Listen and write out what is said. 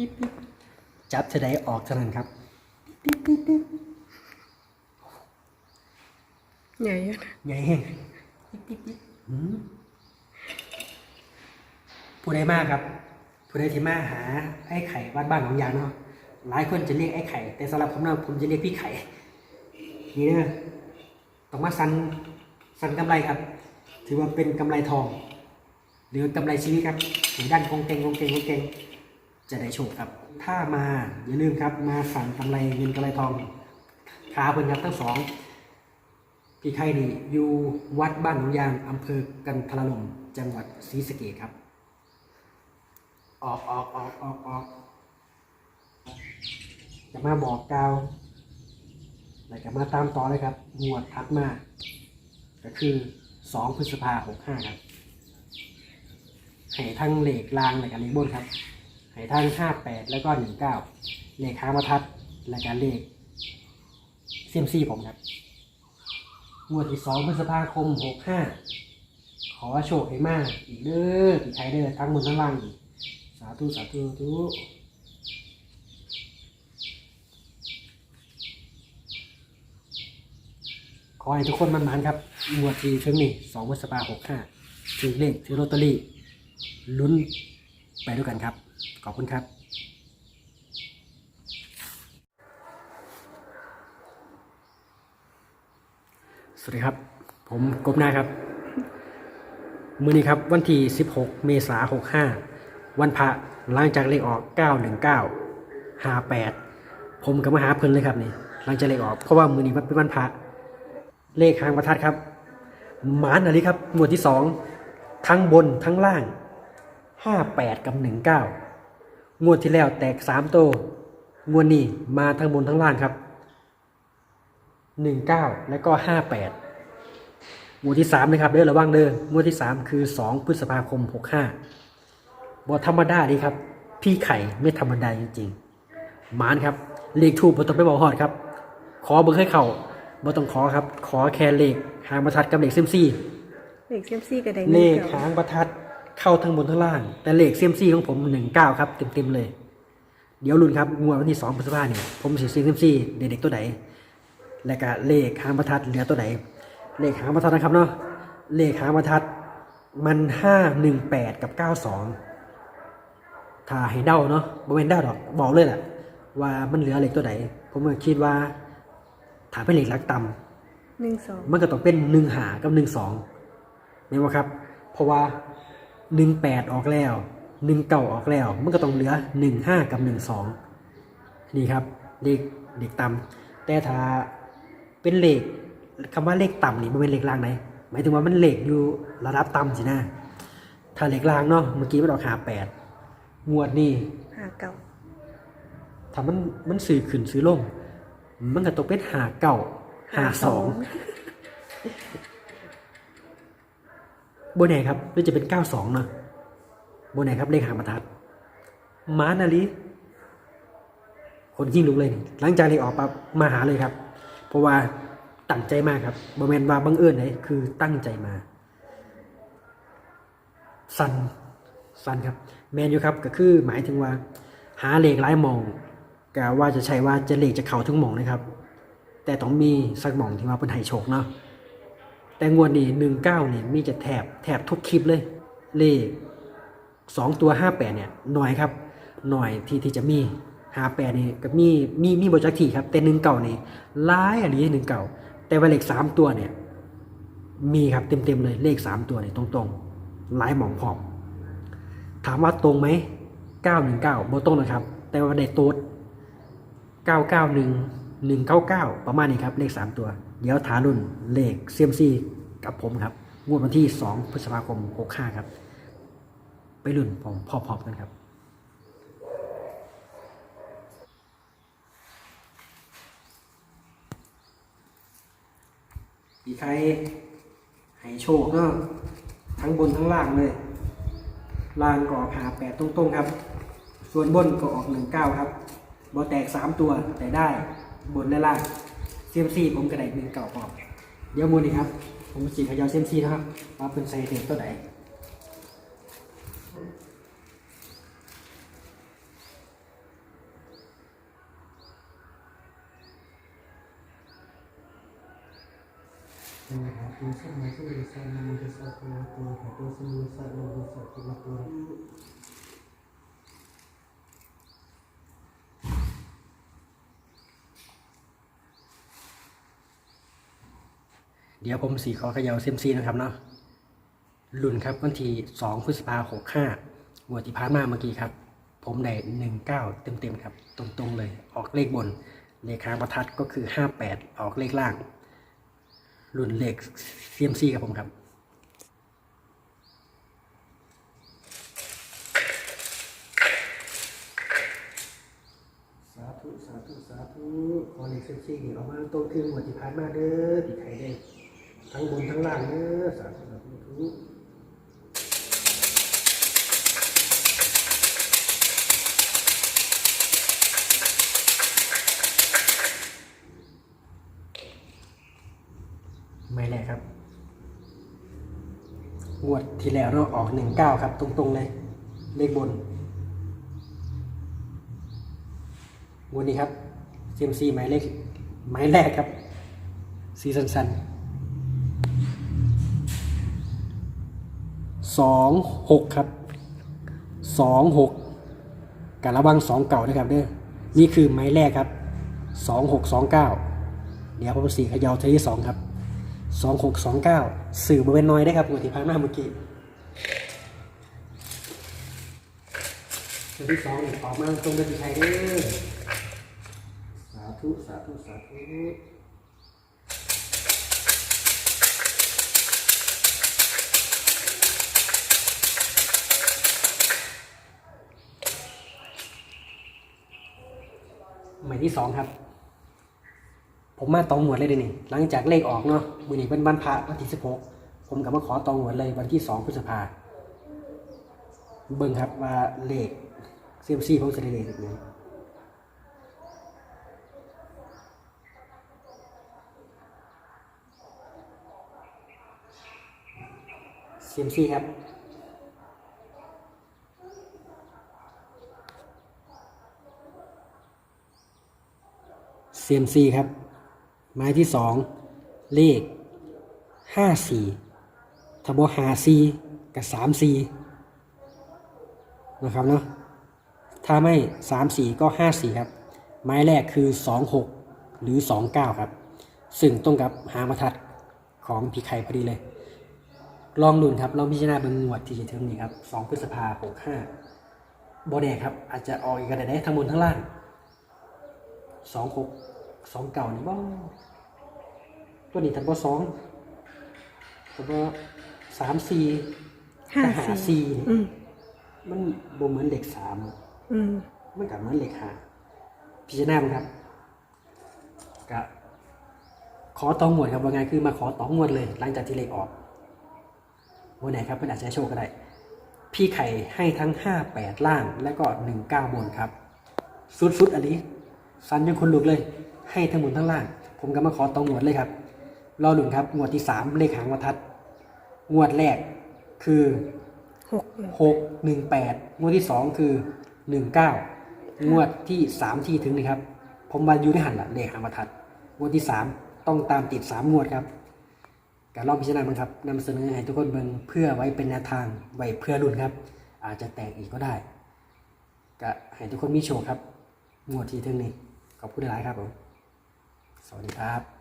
ปิ๊บปิ๊บจับจะได้ออกเท่านั้นครับปิ๊บปิ๊บปิ๊บใหญ่อยู่นะใหญ่แห้งปิ๊บปิ๊บปิ๊บหืมผู้ใดมากครับผู้ใดที่มาหาไอ้ไข่บ้านบ้านของยางเนาะหลายคนจะเรียกไอ้ไข่ แต่สำหรับผมนะผมจะเรียกพี่ไข่นี่เนอะต้องมาสันสันกำไรครับ ถือว่าเป็นกำไรทอง หรือกำไรชีวิตครับถือด้านกงเกงกงเกงกงเกง จะได้โชคครับ ถ้ามาอย่าลืมครับ มาสั่งกำไรเงินกำไรทองขาเพิ่นครับทั้งสองพี่ไข่นี่อยู่วัดบ้านหนองยางอำเภอกันทรลมจังหวัดศรีสะเกษครับ ออกออกออกออกออกจะมาบอกกล่าวแล้วก็มาตามต่อเลยครับงวดถัดมา ก็คือสองพฤษภาหกห้าครับให้ทั้งเหล็กรางและกันเลขบนครับ ให้ทั้งห้าแปดแล้วก็หนึ่งเก้าเลขค้างประทัดและการเลขเซียมซี่ผมครับงวดที่สองพฤษภาคมหกห้าขอโชคให้มากอีกเด้ออีกใครเด้อทั้งบนทั้งล่างอีกสาธุสาธุสาธุขอให้ทุกคนมันมันครับงวดที่ถึงนี่สองพฤษภาหกห้าถือเลขถือลอตเตอรี่ลุ้นไปด้วยกันครับ ขอบคุณครับสวัสดีครับ ผมกบหน้าครับ มือนี้ครับวันที่ 16 เมษายน65 วันพระหลังจากเลขออก 919 58 ผมกับมาหาเพิ่นเลยครับนี่หลังจากเลขออกเพราะว่ามือนี้มันเป็นวันพระเลขหางประทัดครับ หมานอะไรครับหมวดที่ 2 ทั้งบนทั้งล่าง 58 กับ 19 งวดที่แล้วแตก3โตวงวดนี้มาทั้งบนทั้งล่างครับหนึ่งเก้าแล้วก็ห้าแปดหมวดที่สามนะครับเด้อระวังเด้อหมวดที่สามคือสองพฤษภาคมหกห้าบอธรรมดาดีครับ พี่ไข่ไม่ธรรมดาจริงๆหมานครับเลขทูบบ่ต้องไปบอกฮอดครับ ขอเบิกให้เขาบ่ต้องขอครับ ขอแค่เลขหางประทัดกับเลขเซียมซี่ เด็กเซียมซี่กับไดเลเน่ขหางประทัด เข้าทั้งบนทั้งล่าง แต่เลขเซียมซี่ของผมหนึ่งเก้าครับเต็มๆเลย เดี๋ยวลุ้นครับงวดวันที่สองพฤษภาเนี่ยผมสิเซียมซี่เด็กๆตัวไหน และก็เลขหางประทัดเหลือตัวไหน เลขหางประทัดนะครับเนาะเลขหางประทัดมันห้าหนึ่งแปดกับเก้าสองถ้าให้เดาเนาะบ่เป็นเดาดอกบอกเลยแหละว่ามันเหลือเลขตัวไหนผมก็คิดว่าถ้าเป็นเลขหลักต่ำหนึ่งสองมันก็ต้องเป็นหนึ่งหากับหนึ่งสองเห็นไหมครับ เพราะว่า หนึ่งแปดออกแล้วหนึ่งเก่าออกแล้ว มันก็ต้องเหลือหนึ่งห้ากับหนึ่งสองนี่ครับเลขเลขต่ำแต่ถ้าเป็นเลขคำว่าเลขต่ำนี่มันเป็นเลขล่างไหนหมายถึงว่ามันเลขอยู่ระดับต่ำสินะถ้าเลขล่างเนาะเมื่อกี้มันออกหาแปดงวดนี่ห้าเก้าถ้ามันมันสื่อขึ้นสื่อลง มันก็ต้องเป็นหาเก่าหาสอง โบแน่ครับหรือจะเป็นเก้าสองเนาะโบแน่ครับเลขหางประทัดมานาลีคนยิ่งลุกเลยนี่หลังจากเลขออกปั๊บมาหาเลยครับ เพราะว่าตั้งใจมากครับบอแมนว่าบังเอิญเลยคือตั้งใจมาสันสันครับ แมนอยู่ครับก็คือหมายถึงว่า หาเลขหลายหมองกะว่าจะใช่ว่าจะเลขจะเข่าทั้งหมองนะครับ แต่ต้องมีสักหมองที่ว่าเป็นไห้โชคเนาะ แต่งวดนี้หนึ่งเก้าเนี่ยมีจะแถบแถบทุกคลิปเลย เลขสองตัวห้าแปดเนี่ยหน่อยครับ หน่อยที่ที่จะมีห้าแปดนี่ก็มีมีมีบทจักทีครับ แต่หนึ่งเก่านี่ร้ายอันนี้หนึ่งเก่า แต่ว่าเลขสามตัวเนี่ย มีครับเต็มเต็มเลยเลขสามตัวเนี่ยตรงๆหลายหมองพร้อมถามว่าตรงไหมเก้าหนึ่งเก้าโบตรงนะครับ แต่ว่าได้ตัวเก้าเก้าหนึ่ง หนึ่งเก้าเก้าประมาณนี้ครับ เลขสามตัว เดี๋ยวถารุ่นเลขเซียมซีกับผมครับ งวดวันที่สองพฤษภาคมหกห้าครับ ไปรุ่นผมพร้อมๆกันครับปีใครให้โชคเนาะทั้งบนทั้งล่างเลยล่างก็ออกหาแปดตรงๆครับ ส่วนบนก็ออกหนึ่งเก้าครับบอแตกสามตัวแต่ได้ บนและล่างเซียมซีผมกระไดหนึ่งเก่าออก เดี๋ยวมูนี่ครับ ผมจีพยาวเซียมซีนะครับมาเป็นไซเดอร์ตัวไหนตัวสมัยก็เป็นสัตว์มันจะสัตว์ตัวตัวตัวสมุนสัตว์มันจะสัตว์ตัวตัว เดี๋ยวผมสีขอเขย่าเซยมซีนะครับเนาะรุ่นครับวันที่สองพฤษภาหกห้างวที่ผ่านมาเมื่อกี้ครับ ผมได้หนึ่งเก้าเต็มๆครับ ตรงๆเลยออกเลขบนเลขค้างประทัดก็คือห้าแปดออกเลขล่าง รุ่นเลขเซียมซีครับผมครับสาธุ สาธุ สาธุ ขอเลขเซียมซีนี่ออกมาตรงคืนงวดที่ผ่านมาเด้อที่ใครได้ ทั้งบนทั้งล่างเด้อสาธุสาธุทุกไม่แน่ครับ งวดที่แล้วเนาออกหนึ่งเก้าครับ ตรงๆเลย เลขบนงวดนี้ครับ CMC หมายเลขหมายแรกครับ ซีซันซัน สองหกครับสองหกการระวังสองเก่านะครับเด้อนี่คือไม้แรกครับสองหกสองเก้าเดี๋ยวผมสีขยาวเทที่สองครับสองหกสองเก้าสื่อบริเวณน้อยได้ครับงวดที่ผ่านมาเมื่อกี้ตัวที่สองต่ออกมาตรงกันที่ไทยเด้อสาธุสาธุสาธุ หมาย ที่สองครับ ผมมาตองหมวดเลยเดี๋ยวนี้หลังจากเลขออกเนาะมือนี้เป็นวันพระวันที่สิบหกผมกับมาขอตองหมวดเลยวันที่สองพฤษภาเบิ่งครับว่าเลขเซียมซีผมจะได้เลขแบบไหนเซียมซีครับ ซียมซีครับ ไม้ที่สองเลขห้าสี่ถ้าบหาซีกับสามซีนะครับเนาะถ้าไม่สามสี่ก็ห้าสี่ครับ ไม้แรกคือสองหกหรือสองเก้าครับ ซึ่งตรงกับหางประทัดของพี่ไข่พอดีเลย ลองลุ่นครับลองพิจารณาเบิ่งวดที่จะถึงนี้ครับสองพฤษภาหกห้าบอแดครับ อาจจะออกอีกกระดาษได้ทั้งบนทั้งล่างสองหก สองเก่านี่บ้างตัวนี้ทันบ่สองทันบ่สามสี่ห้าแต่หาสี่สี่นี่อืมมันบ่เหมือนเด็กสามอืมมันกับเหมือนเด็กหาพิจารณามั้งครับกะขอตองหมวดครับว่าไงคือมาขอตองหมวดเลย หลังจากที่เลขออกวันไหนครับเพื่อนอาจจะให้โชคก็ได้ พี่ไข่ให้ทั้งห้าแปดล่าง และก็หนึ่งเก้าบนครับ สุดๆอันนี้ สันยังคนลุกเลย ให้ทั้งบนทั้งล่าง ผมก็มาขอตองงวดเลยครับ รอหลุนครับงวดที่สามเลขหางประทัด งวดแรกคือหกหนึ่งหกหนึ่งแปดงวดที่สองคือหนึ่งเก้างวดที่สามที่ถึงนี่ครับ ผมวันอยู่ในหันละเลขหางประทัด งวดที่สามต้องตามติดสามงวดครับการลองพิจารณาบ้างครับนำเสนอให้ทุกคนเบิ่งเพื่อไว้เป็นแนวทางไว้เพื่อรุ่นครับ อาจจะแตกอีกก็ได้ก็ให้ทุกคนมีโชคครับงวดที่ถึงนี้ขอบคุณหลายๆครับผม สวัสดีครับ